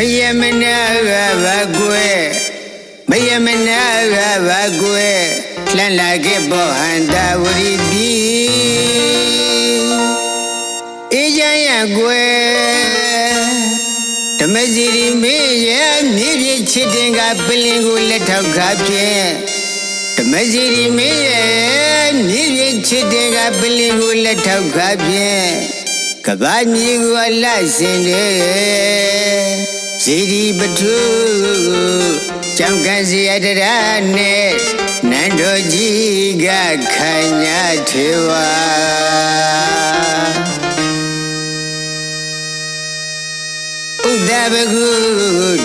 မယမနာကဘာကွယ်မယမနာကဘာကွယ်လှန်လာခဲ့ဘောဟန္တာဝရီပြီအေးချ မ်းရကွယ်ဓမ္မစီရီမေရဲ့မြေပြည့်ချစ်တင်ကပလင်ကိုလက်ထောက်ခါဖြင့်ဓမ္မစီရီမေရဲ့မြေပြည့်ချစ်တင်ကပလင်ကိုလက်ထောက်ခါဖြင့်ကဘာမြေကိုအလတ်စင်တယ်ဇီဒီပထုကြောင့်ကစီရတရနဲ့နန္ဒိုကြီးကခံညာထေဝါဥဒဘကု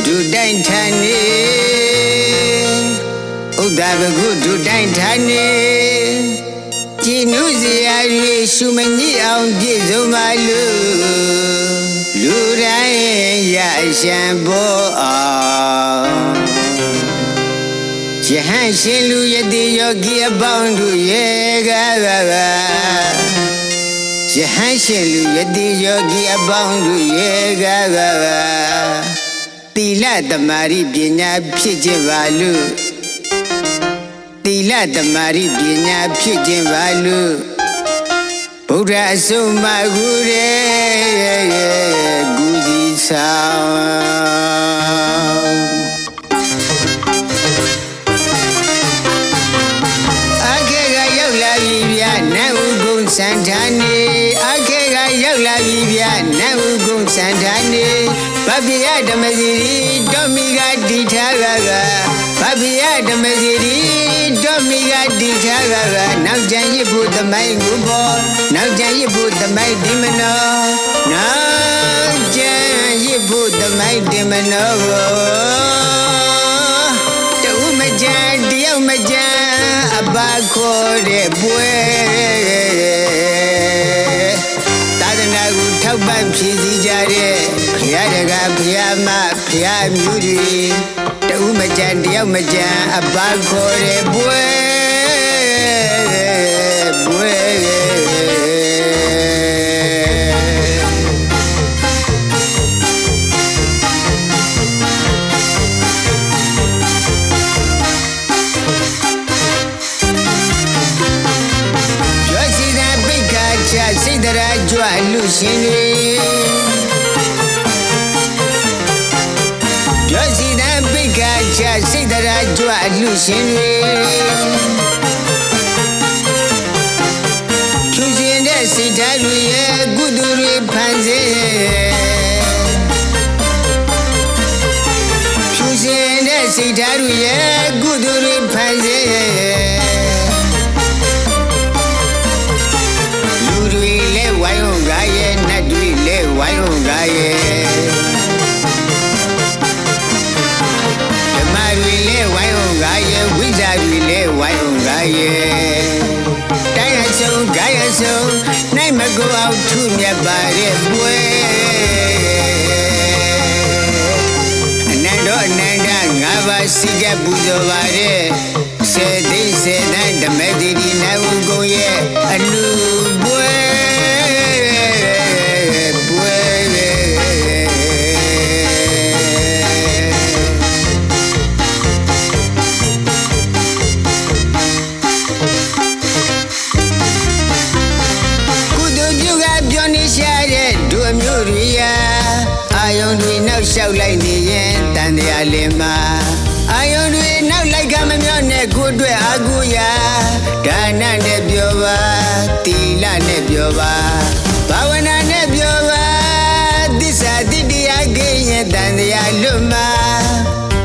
ဒုတိုင်းဌာနေဥဒဘကုဒုတိုင်းဌာနေကြည်နုစရာတွေရှုမညစ်အောင်ပြည့်စုံပါလို့လူ တိုင်းရရှံဖို့အောင်ယဟန်ရှင်လူယတိယောဂီအပေါင်းတို့ရဲ့ကကကယဟန်ရှင်လူယတိယောဂီအပေါင်းတို့ရေကကကတိလတမာရိပညာဖြစ်ခြင်းပါလို့တိလတမာရိပညာဖြစ်ခြင်းပါလို့ဗုဒ္ဓအဆုံးမကူရဲ့ဂူစီဆောင်အခေကရောက်လာပြီဗျာနတ်ဥကုံစံဌာနေအခေကရောက်လာပြီဗျာနတ်ဥကုံစံဌာနေဗဗ္ဗယဓမ္မစီရီတောမိကတိ ထာကကဗဗ္ဗယဓမ္မစီရီတောမိကတိထာကကနောက်ကြံရစ်ဖို့သမိုင်းကိုပေါ်နောက်ကြံရစ်ဖို့သမိုင်းဒီမနောနောက်ကြံရစ် ဖို့သမိုင်းဒီမနောကိုတူမကြတယောက်မကြအပါခေါ်တဲ့ပွဲသာသနာကိုထောက်ပံ့ဖြည့်စည်းကြတဲ့ဘုရားတကားဘုရားမဘုရားမျိုးတွေတူမကြတယောက်မကြအပါခေါ်တဲ့ပွဲပွဲ ကြွလူရှင်တွေကျော်စီသာပိတ်ခါချစိတ်တရာကြွလူရှင်တွေဖြူစင်တဲ့စိတ်ဓာတ်တွေရဲ့ကုသိုလ်တွေဖန်ဆင်းဖြူစင်တဲ့စိတ်ဓာတ်တွေရဲ့ကုသိုလ်တွေဖန်ဆင်း င်းအောင်ကားရဲ့ဓမ္မတွေလဲဝိုင်းအောင်ကားရဲ့ဝိဇ္ဇာတွေလဲဝိုင်းအောင်ကားရဲ့တိုင်းအစုံဂိုင်းအစုံနိုင်မကောအောင်ထုမြတ်ပါတဲ့ပွဲအနန္တောအနန္တငါးပါးစိကပူဇော်ပါတဲ့စေသိစေတန်ဓမ္မတိဒီနဝုကုံရဲ့အလူ လျှောက်လိုက်နေရင်တန်တရားလင်မှာအာယုန်တွေနောက်လိုက်ကမမျောနဲ့ကိုယ်အတွက်အာကိုရာဒါနနဲ့ပြောပါတီလနဲ့ပြောပါဘာဝနာနဲ့ပြောပါသစ္စာတိတရားကိရင်တန်တရားလွတ်မှာ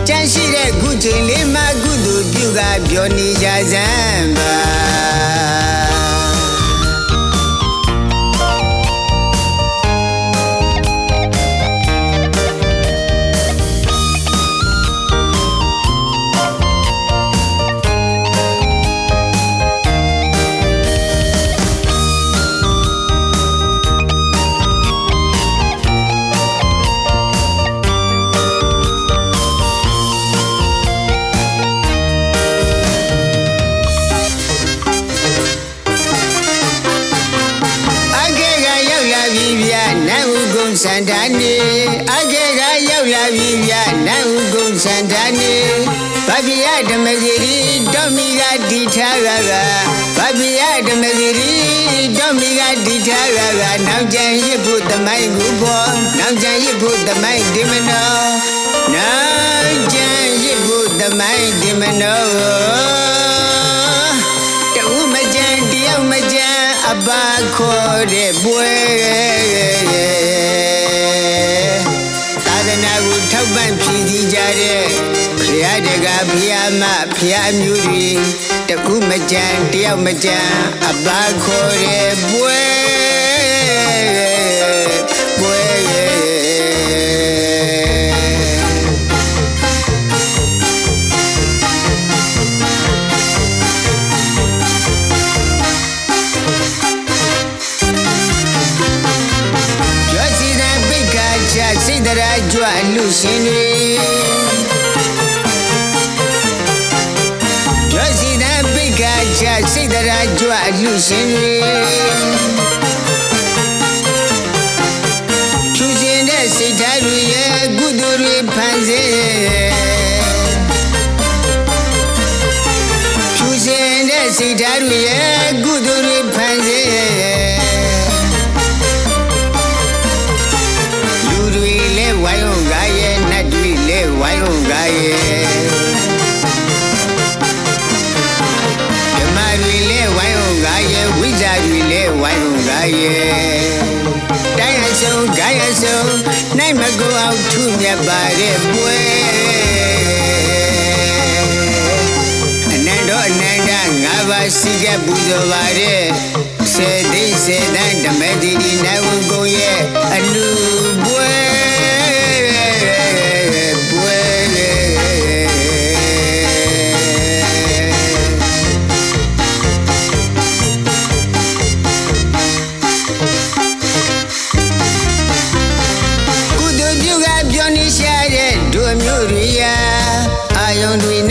ကြန့်ရှိတဲ့ခုချိန်လေးမှာကုသိုလ်ပြုကပြောနေကြစမ်းပါ စန္ဒာနေအခေကရောက်လာပြီဗျာနတ်ဥကုံစန္ဒာနေဗဗ္ဗယဓမ္မဂရီတောမိကတိထားကကဗဗ္ဗယဓမ္မဂရီတောမိကတိထားကကနောက်ကြံရစ်ဖို့တမိုင်းကိုပေါ်နောက်ကြံရစ်ဖို့တမိုင်းဒီမနောနောက်ကြံရစ်ဖို့တမိုင်းဒီမနောတူမကြံတယောက်မကြံအပါခေါ်တဲ့ပွဲ တဲ့ဖရာတကဖရာမဖရာမျိုးတွေတူမကြံတယောက်မကြံအပါခေါ်တဲ့ပွဲပွဲကျော်စီတဲ့ပိတ်ခါချစိတ်တရာကြွလူရှင်တွေ ရာကြွလူရှင်တွေချူရှင်တဲ့စိတ်ဓာတ်တွေရဲ့ကုသိုလ်တွေဖန်ဆင်းချူရှင်တဲ့စိတ်ဓာတ်တွေရဲ့ကုသိုလ်တွေဖန်ဆင်းလူတွေလဲဝိုင်းအောင်ကားရဲ့နတ်တွေလဲဝိုင်းအောင်ကားရဲ့ စုံဂိုင်းအစုံနိုင်မကူအောင်ထုမြတ်ပါတဲ့ပွဲအနန္တအနန္တငါးပါးစီကပူဇော်ပါတဲ့စေသိစေတန်ဓမ္မတိဒီနဝကုံရဲ့အလူ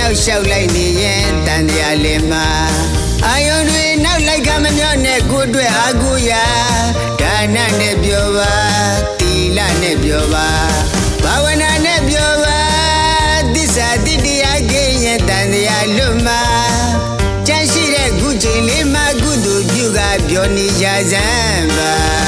န်တွေနောက်လျှောက်လိုက်နေရင်တန်တရားလင်မှာအာယုန်တွေနောက်လိုက်ကမမျောနဲ့ကိုယ်အတွက်အာကိုရာဒါနနဲ့ပြောပါတီလနဲ့ပြောပါဘာဝနာနဲ့ပြောပါသစ္စာတိတရားကိရင်တန်တရားလွတ်မှာကြန့်ရှိတဲ့ခုချိန်လေးမှာကုသိုလ်ပြုကပြောနေကြစမ်းပါ